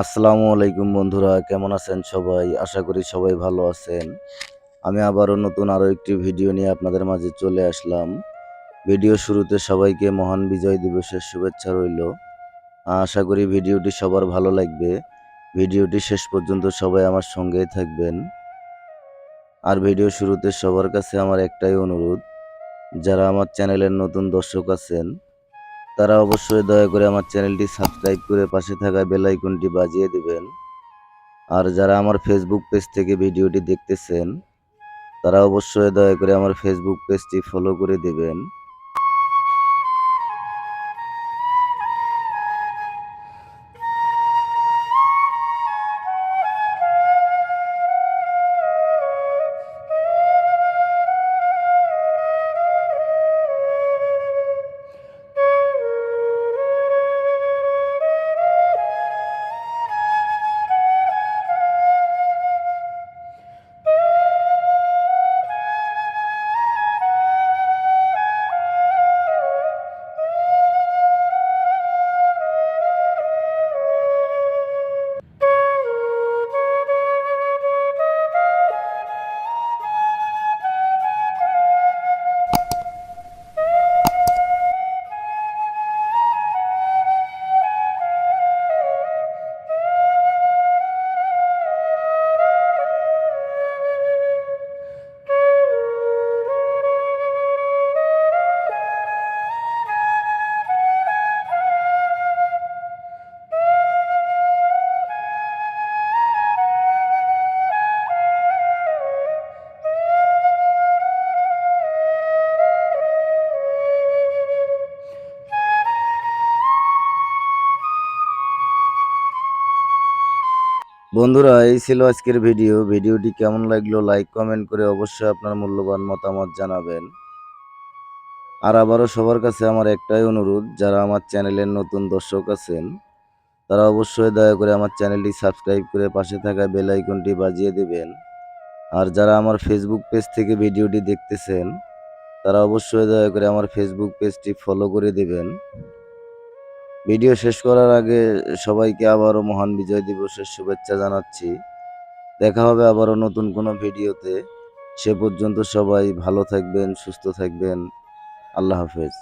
আসসালামু আলাইকুম বন্ধুরা, কেমন আছেন সবাই? আশা করি সবাই ভালো আছেন। আমি আবারও নতুন আরও একটি ভিডিও নিয়ে আপনাদের মাঝে চলে আসলাম। ভিডিও শুরুতে সবাইকে মহান বিজয় দিবসের শুভেচ্ছা রইল। আশা করি ভিডিওটি সবার ভালো লাগবে। ভিডিওটি শেষ পর্যন্ত সবাই আমার সঙ্গেই থাকবেন। আর ভিডিও শুরুতে সবার কাছে আমার একটাই অনুরোধ, যারা আমার চ্যানেলের নতুন দর্শক আছেন তারা অবশ্যই দয়া করে আমার চ্যানেলটি সাবস্ক্রাইব করে পাশে থাকা বেল আইকনটি বাজিয়ে দেবেন। আর যারা আমার ফেসবুক পেজ থেকে ভিডিওটি দেখতেছেন, তারা অবশ্যই দয়া করে আমার ফেসবুক পেজটি ফলো করে দিবেন। বন্ধুরা, এই ছিল আজকের ভিডিও। ভিডিওটি কেমন লাগল লাইক কমেন্ট করে অবশ্যই আপনার মূল্যবান মতামত জানাবেন। আর আবারও সবার কাছে আমার একটাই অনুরোধ, যারা আমার চ্যানেলের নতুন দর্শক আছেন, তারা অবশ্যই দয়া করে আমার চ্যানেলটি সাবস্ক্রাইব করে পাশে থাকা বেল আইকনটি বাজিয়ে দেবেন। আর যারা আমার ফেসবুক পেজ থেকে ভিডিওটি দেখতেছেন, তারা অবশ্যই দয়া করে আমার ফেসবুক পেজটি ফলো করে দেবেন। ভিডিও শেষ করার আগে সবাইকে আবারও মহান বিজয় দিবসের শুভেচ্ছা জানাচ্ছি। দেখা হবে আবারও নতুন কোনো ভিডিওতে। সে পর্যন্ত সবাই ভালো থাকবেন, সুস্থ থাকবেন। আল্লাহ হাফেজ।